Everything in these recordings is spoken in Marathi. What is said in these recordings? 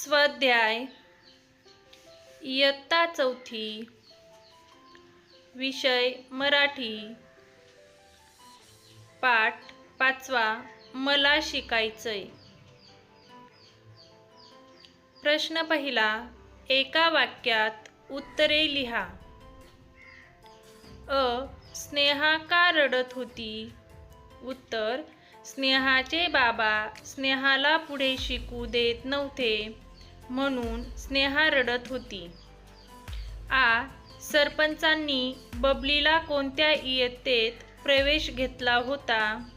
स्वाध्याय इयत्ता चौथी विषय मराठी पाठ पाचवा मला शिकायचंय. प्रश्न पहिला एका वाक्यात उत्तरे लिहा. अ स्नेहा का रडत होती? उत्तर स्नेहाचे बाबा स्नेहाला पुढे शिकू देत नव्हते. म्हणून स्नेहा रडत होती. आ सरपंचांनी बबलीला कोणत्या इयत्तेत प्रवेश घेतला होता?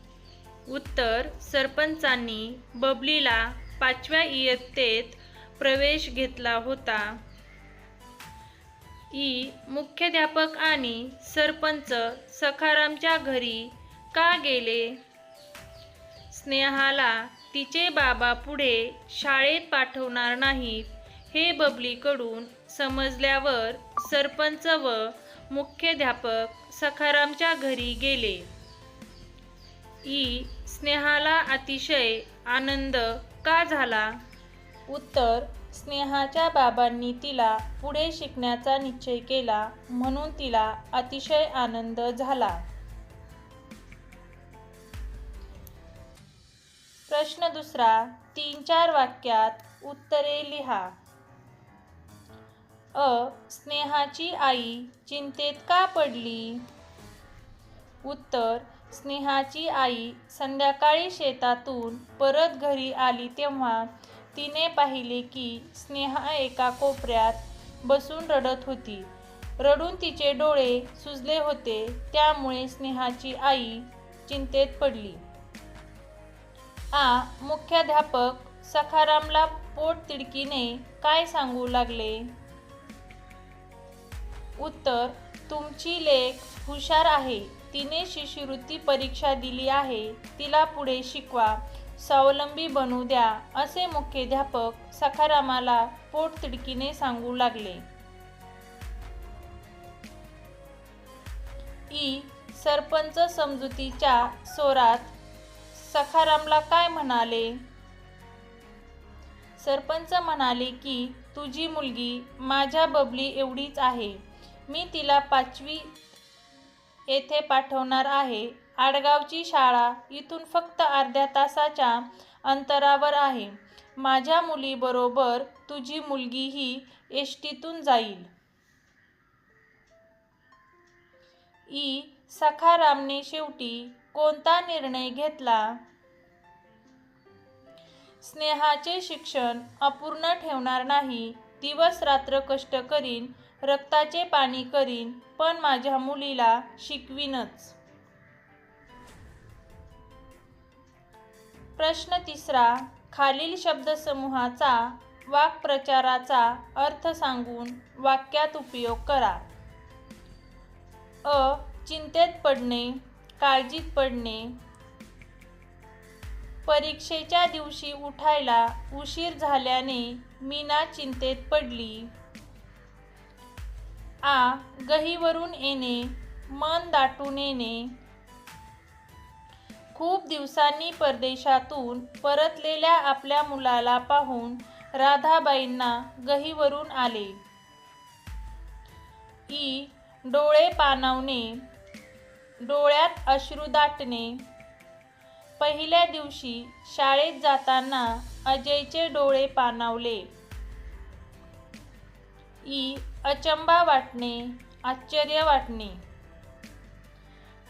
उत्तर सरपंचांनी बबलीला पाचव्या इयत्तेत प्रवेश घेतला होता. ई मुख्याध्यापक आणि सरपंच सखारामच्या घरी का गेले? स्नेहाला तिचे बाबा पुढे शाळेत पाठवणार नाहीत हे बबलीकडून समजल्यावर सरपंच व मुख्याध्यापक सखारामच्या घरी गेले. ई स्नेहाला अतिशय आनंद का झाला? उत्तर स्नेहाच्या बाबांनी तिला पुढे शिकण्याचा निश्चय केला म्हणून तिला अतिशय आनंद झाला. प्रश्न दुसरा तीन चार वाक्यात उत्तरे लिहा. अ स्नेहाची आई चिंतेत का पडली? उत्तर स्नेहाची आई संध्याकाळी शेतातून परत घरी आली तेव्हा तिने पाहिले की स्नेहा एका कोपऱ्यात बसून रडत होती. रडून तिचे डोळे सुजले होते त्यामुळे स्नेहाची आई चिंतेत पडली. आ मुख्याध्यापक सखारामला पोट तिडकीने काय सांगू लागले? उत्तर तुमची लेख हुशार आहे. तिने शिष्यवृत्ती परीक्षा दिली आहे. तिला पुढे शिकवा. स्वावलंबी बनू द्या. असे मुख्याध्यापक सखारामाला पोट तिडकीने सांगू लागले. ई. सरपंच समजुतीच्या सोरात सखारामला काय म्हणाले? सरपंच म्हणाले की तुझी मुलगी माझ्या बबली एवढीच आहे. मी तिला पाचवी येथे पाठवणार आहे. आडगावची शाळा इथून फक्त अर्ध्या तासाच्या अंतरावर आहे. माझ्या मुलीबरोबर तुझी मुलगीही एस टीतून जाईल. ई. सखारामने शेवटी कोणता निर्णय घेतला? स्नेहाचे शिक्षण अपूर्ण ठेवणार नाही. दिवस रात्र कष्ट करीन रक्ताचे पाणी करीन पण माझ्या मुलीला शिकवीनच. प्रश्न तिसरा खालील शब्दसमूहाचा वाक्प्रचाराचा अर्थ सांगून वाक्यात उपयोग करा. अ. चिंतेत पडणे. काळजीत पडणे. परीक्षेच्या दिवशी उठायला उशीर झाल्याने मीना चिंतेत पडली. आ गहीवरून येणे मन दाटून येणे. खूप दिवसांनी परदेशातून परतलेल्या आपल्या मुलाला पाहून राधाबाईंना गहीवरून आले. ई डोळे पाणावणे. डोळ्यात अश्रू दाटणे. पहिल्या दिवशी शाळेत जाताना अजयचे डोळे पाणावले. ई अचंबा वाटणे आश्चर्य वाटणे.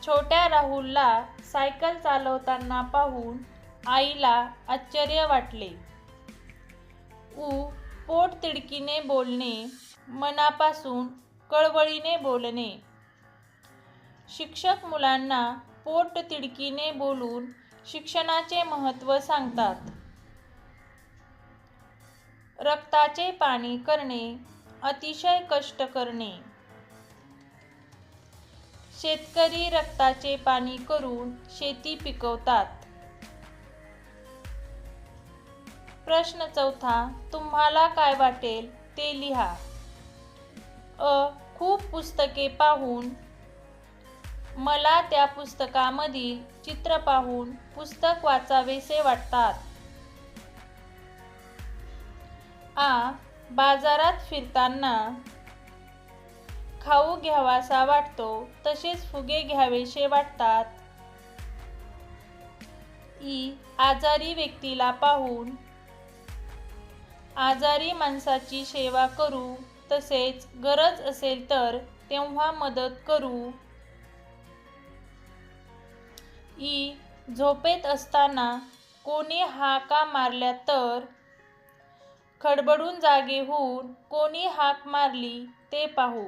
छोट्या राहुलला सायकल चालवताना पाहून आईला आश्चर्य वाटले. उ पोट तिडकीने बोलणे मनापासून कळवळीने बोलणे. शिक्षक मुलांना पोट तिडकीने बोलून शिक्षणाचे महत्त्व सांगतात. रक्ताचे पाणी करणे अतिशय कष्ट करणे. शेतकरी रक्ताचे पाणी करून शेती पिकवतात. प्रश्न चौथा तुम्हाला काय वाटेल ते लिहा. अ खूप पुस्तके पाहून मला त्या पुस्तकामधील चित्र पाहून पुस्तक वाचावेसे वाटतात. आ बाजारात फिरताना खाऊ घ्यावासा वाटतो तसेच फुगे घ्यावेसे वाटतात. ई आजारी व्यक्तीला पाहून आजारी माणसाची सेवा करू तसेच गरज असेल तर तेव्हा मदत करू. ई झोपेत असताना कोणी हाका मारल्या तर? खडबडून जागे होऊन कोणी हाक मारली ते पाहू.